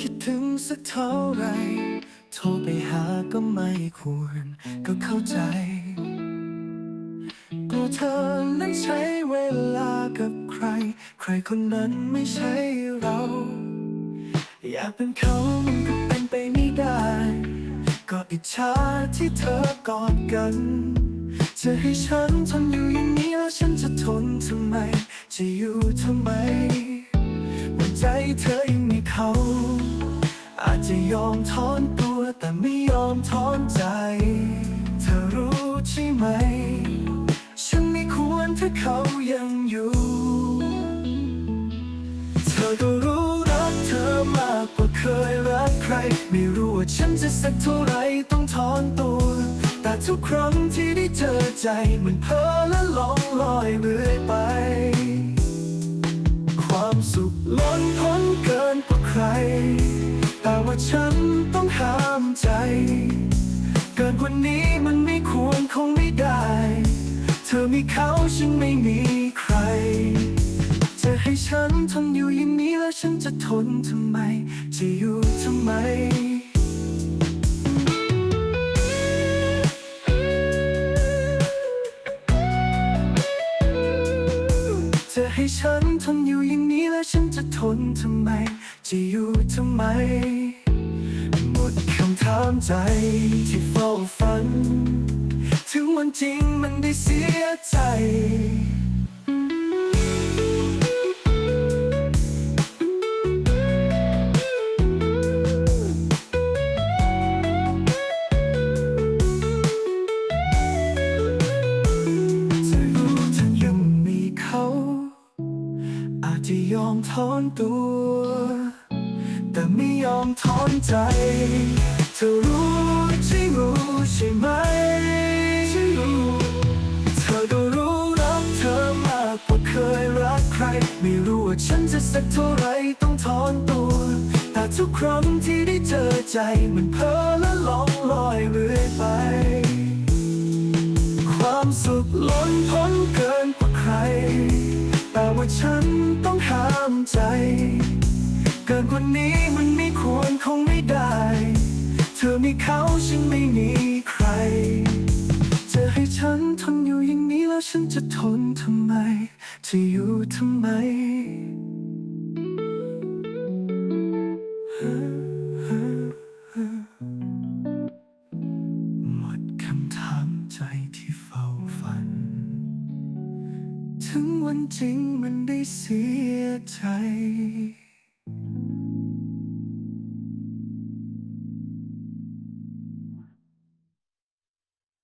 คิดถึงสักเท่าไร โทรไปหาก็ไม่ควร ก็เข้าใจ กลัวเธอนั้นใช้เวลากับใคร ใครคนนั้นไม่ใช่เรา อยากเป็นเขามันก็เป็นไปไม่ได้ ก็อิจฉาที่เธอกอดกัน จะให้ฉันทนอยู่อย่างนี้แล้วฉันจะทนทำไม จะอยู่ทำไมหัวใจเธอยัง เขา อาจจะยอมถอนตัวแต่ไม่ยอมถอนใจ เธอรู้ใช่ไหม ฉันไม่ควรถ้าเขายังอยู่ เธอก็รู้รักเธอมากกว่าเคยรักใคร ไม่รู้ว่าฉันจะสักเท่าไรต้องถอนตัว แต่ทุกครั้งที่ได้เจอใจมันเพ้อและลองลอยเรื่อย ว่าฉันต้องห้ามใจ เกินกว่านี้มันไม่ควรคงไม่ได้ เธอมีเขาฉันไม่มีใคร จะให้ฉันทนอยู่อย่างนี้แล้วฉันจะทนทำไม จะอยู่ทำไมจะให้ฉันทนอยู่อย่างนี้แล้วฉันจะทนทำไม จะอยู่ทำไม ถามใจที่เฝ้าฝัน ถึงวันจริงมันได้เสียใจจะรู้ฉันยังมีเขาอาจจะยอมถอนตัว แต่ไม่ยอมถอนใจ ธอรู้ใช่รู้ใช่ไหมใช่รู้เธอก็รู้รักเธอมากกว่าเคยรักใคร ไม่รู้ว่าฉันจะสักเท่าไรต้องถอนตัว แต่ทุกครั้งที่ได้เจอใจมันเพ้อและลองลอยเรื่อยไป ความสุขล้นพ้นเกินกว่าใคร แต่ว่าฉันต้องห้ามใจ เกินกว่านี้มันไม่ควรคงไม่ได้ ธอมีเขาฉันไม่มีใคร จะให้ฉันทนอยู่อย่างนี้แล้วฉันจะทนทำไม จะอยู่ทำไม หมดคำถามใจที่เฝ้าฝัน ถึงวันจริงมันได้เสียใจ